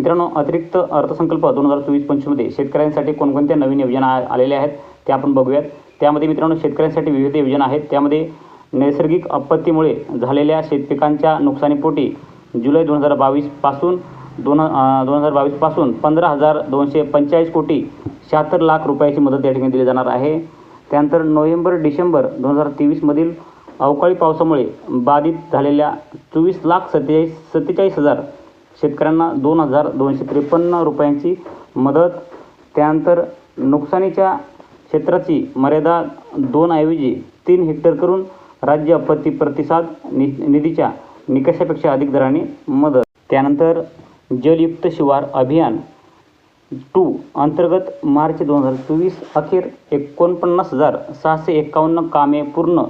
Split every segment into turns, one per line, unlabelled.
मित्रांनो अतिरिक्त अर्थसंकल्प दोन हजार चोवीस पंचवीसमध्ये शेतकऱ्यांसाठी कोणकोणत्या नवीन योजना आ- आलेल्या आहेत त्या आपण बघूयात. त्यामध्ये मित्रांनो शेतकऱ्यांसाठी विविध योजना आहेत. त्यामध्ये नैसर्गिक आपत्तीमुळे झालेल्या शेतपिकांच्या नुकसानीपोटी जुलै दोन हजार बावीसपासून दोन दोन हजार बावीसपासून पंधरा हजार दोनशे पंचेचाळीस कोटी शहात्तर लाख रुपयाची मदत या ठिकाणी दिली जाणार आहे. त्यानंतर नोव्हेंबर डिसेंबर दोन हजार तेवीसमधील अवकाळी पावसामुळे बाधित झालेल्या चोवीस लाख सत्तेचाळीस सत्तेचाळीस हजार शेतकऱ्यांना दोन हजार दोनशे त्रेपन्न रुपयांची मदत त्यानंतर नुकसानीच्या क्षेत्राची मर्यादा दोन ऐवजी तीन हेक्टर करून राज्य आपत्ती प्रतिसाद नि निधीच्या निकषापेक्षा अधिक दराने मदत. त्यानंतर जलयुक्त शिवार अभियान टू अंतर्गत मार्च दोन हजार चोवीस अखेर एकोणपन्नास हजार सहाशे एकावन्न कामे पूर्ण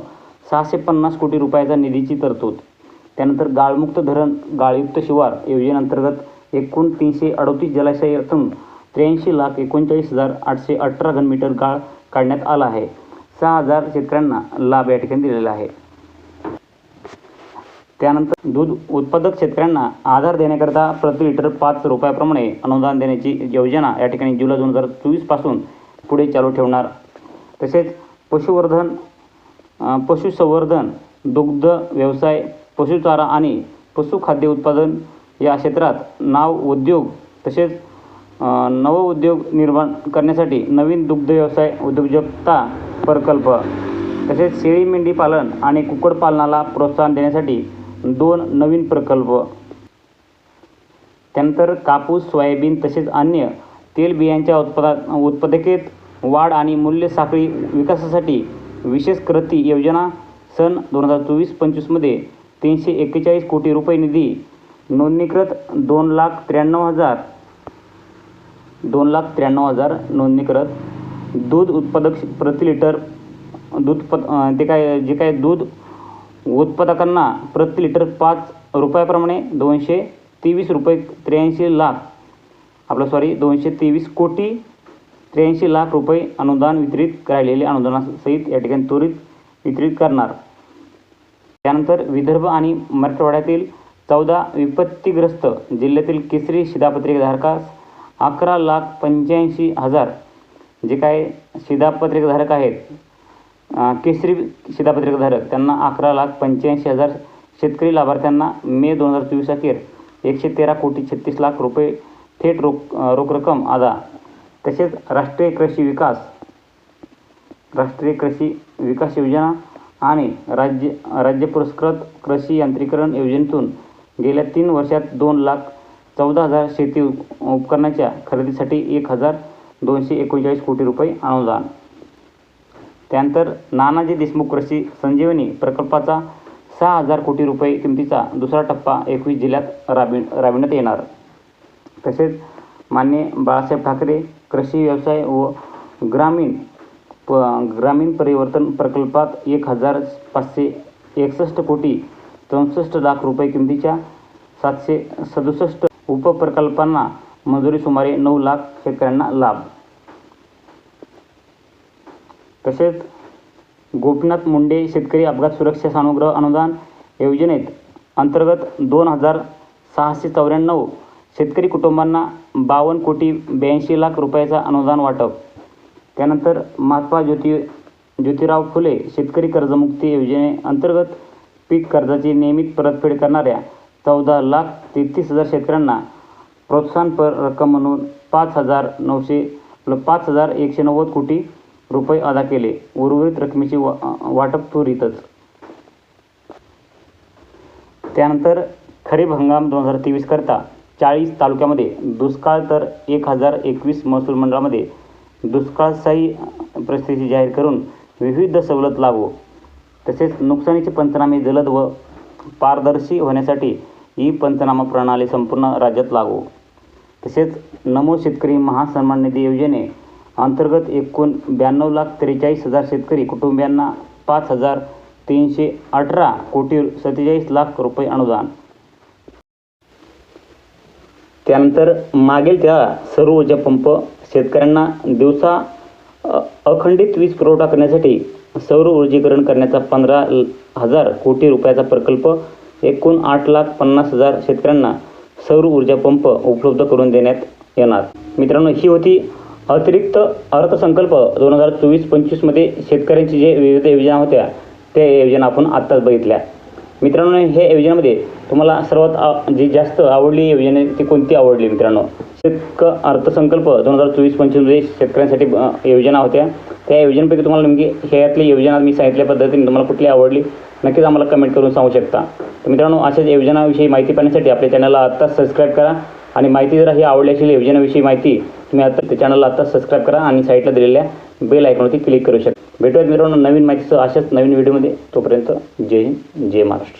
सहाशे पन्नास कोटी रुपयाचा निधीची तरतूद. त्यानंतर गाळमुक्त धरण गाळयुक्त शिवार योजनेअंतर्गत एकूण तीनशे अडतीस जलाशयातून त्र्याऐंशी लाख एकोणचाळीस हजार आठशे अठरा घनमीटर गाळ काढण्यात आला आहे. सहा हजार शेतकऱ्यांना लाभ या ठिकाणी दिलेला आहे. त्यानंतर दूध उत्पादक शेतकऱ्यांना आधार देण्याकरता प्रति लिटर पाच रुपयाप्रमाणे अनुदान देण्याची योजना या ठिकाणी जुलै दोन हजार चोवीसपासून पुढे चालू ठेवणार. तसेच पशुवर्धन पशुसंवर्धन दुग्ध व्यवसाय पशुचारा आणि पशुखाद्य उत्पादन या क्षेत्रात नाव उद्योग तसेच नवउद्योग निर्माण करण्यासाठी नवीन दुग्ध व्यवसाय उद्योजकता प्रकल्प तसेच शेळी मेंढी पालन आणि कुक्कुटपालनाला प्रोत्साहन देण्यासाठी दोन नवीन प्रकल्प. त्यानंतर कापूस सोयाबीन तसेच अन्य तेलबियांच्या उत्पादा उत्पादकेत वाढ आणि मूल्य साखळी विकासासाठी विशेष कृती योजना सन दोन हजार चोवीस पंचवीसमध्ये तीनशे एक्केचाळीस कोटी रुपये निधी नोंदणीकृत दोन लाख त्र्याण्णव हजार दोन लाख त्र्याण्णव हजार नोंदणीकृत दूध उत्पादक प्रति लिटर दूध पद ते काय जे काय दूध उत्पादकांना प्रति लिटर पाच रुपयाप्रमाणे दोनशे तेवीस रुपये त्र्याऐंशी लाख आपलं सॉरी दोनशे तेवीस कोटी त्र्याऐंशी लाख रुपये अनुदान वितरित राहिलेले अनुदानासहित या ठिकाणी त्वरित वितरित करणार. त्यानंतर विदर्भ आणि मराठवाड्यातील चौदा विपत्तीग्रस्त जिल्ह्यातील केसरी शिधापत्रिकाधारकास अकरा लाख पंच्याऐंशी हजार जे काय शिधापत्रिकाधारक आहेत केसरी शिधापत्रिकाधारक त्यांना अकरा लाख पंच्याऐंशी हजार शेतकरी लाभार्थ्यांना मे दोन हजार चोवीस अखेर एकशे तेरा कोटी छत्तीस लाख रुपये थेट रोख रोख रक्कम आदा तसेच राष्ट्रीय कृषी विकास राष्ट्रीय कृषी विकास योजना आणि राज्य राज्य पुरस्कृत कृषी यांत्रिकरण योजनेतून गेल्या तीन वर्षात दोन लाख चौदा हजार शेती उप- उपकरणाच्या खरेदीसाठी एक हजार दोनशे एकोणचाळीस कोटी रुपये अनुदान. त्यानंतर नानाजी देशमुख कृषी संजीवनी प्रकल्पाचा सहा हजार कोटी रुपये किमतीचा दुसरा टप्पा एकवीस जिल्ह्यात राबवि राबविण्यात येणार. तसेच मान्य बाळासाहेब ठाकरे कृषी व्यवसाय व ग्रामीण प ग्रामीण परिवर्तन प्रकल्पात एक हजार पाचशे एकसष्ट कोटी चौसष्ट लाख रुपये किमतीच्या सातशे सदुसष्ट उपप्रकल्पांना मंजुरी सुमारे नऊ लाख शेतकऱ्यांना लाभ. तसेच गोपीनाथ मुंडे शेतकरी अपघात सुरक्षा सानुग्रह अनुदान योजनेत अंतर्गत दोन हजार सहाशे चौऱ्याण्णव शेतकरी कुटुंबांना बावन्न कोटी ब्याऐंशी लाख रुपयाचा अनुदान वाटप. त्यानंतर महात्मा ज्योती ज्योतिराव फुले शेतकरी कर्जमुक्ती योजनेअंतर्गत पीक कर्जाची नियमित परतफेड करणाऱ्या चौदा लाख तेहतीस हजार शेतकऱ्यांना प्रोत्साहनपर रक्कम म्हणून पाच हजार नऊशे पाच हजार एकशे नव्वद कोटी रुपये अदा केले. उर्वरित रकमेची वा वाटप त्वरितच. त्यानंतर खरीप हंगाम दोन हजार तेवीसकरता चाळीस तालुक्यामध्ये दुष्काळ तर एक हजार एकवीस महसूल मंडळामध्ये दुष्काळशाही परिस्थिती जाहीर करून विविध सवलत लागू. तसेच नुकसानीचे पंचनामे जलद व पारदर्शी होण्यासाठी ई पंचनामा प्रणाली संपूर्ण राज्यात लागू. तसेच नमो शेतकरी महासन्मान निधी योजने अंतर्गत एकूण ब्याण्णव लाख त्रेचाळीस हजार शेतकरी कुटुंबियांना पाच हजार तीनशे अठरा कोटी सत्तेचाळीस लाख रुपये अनुदान. त्यानंतर मागील त्या सर्व ऊर्जा पंप शेतकऱ्यांना दिवसा अखंडित वीज पुरवठा करण्यासाठी सौर ऊर्जीकरण करण्याचा पंधरा हजार कोटी रुपयाचा प्रकल्प एकूण आठ लाख पन्नास हजार शेतकऱ्यांना सौर ऊर्जा पंप उपलब्ध करून देण्यात येणार. मित्रांनो ही होती अतिरिक्त अर्थसंकल्प दोन हजार चोवीस पंचवीसमध्ये शेतकऱ्यांची जे विविध योजना होत्या त्या योजना आपण आत्ताच बघितल्या. मित्रांनो हे योजनेमध्ये तुम्हाला सर्वात आ- जी जास्त आवडली योजना ती कोणती आवडली मित्रांनो? अर्थसंकल्प दोन हजार चोवीस पंचवीसमध्ये शेतकऱ्यांसाठी योजना होत्या. त्या योजनेपैकी तुम्हाला नेमकी ह्यातली योजना मी सांगितल्या पद्धतीने तुम्हाला कुठली आवडली नक्कीच आम्हाला कमेंट करून सांगू शकता. तर मित्रांनो अशाच योजनाविषयी माहिती पाहण्यासाठी आपल्या चॅनलला आत्ताच सबस्क्राईब करा आणि माहिती जर ही आवडली असेल योजनाविषयी माहिती तुम्ही आता त्या चॅनलला आत्ताच सबस्क्राईब करा आणि साईडला दिलेल्या बेल आयकॉनवरती क्लिक करू शकता. भेटूयात मित्रांनो नवीन माहितीसह अशाच नवीन व्हिडिओमध्ये तोपर्यंत जय हिंद जय महाराष्ट्र.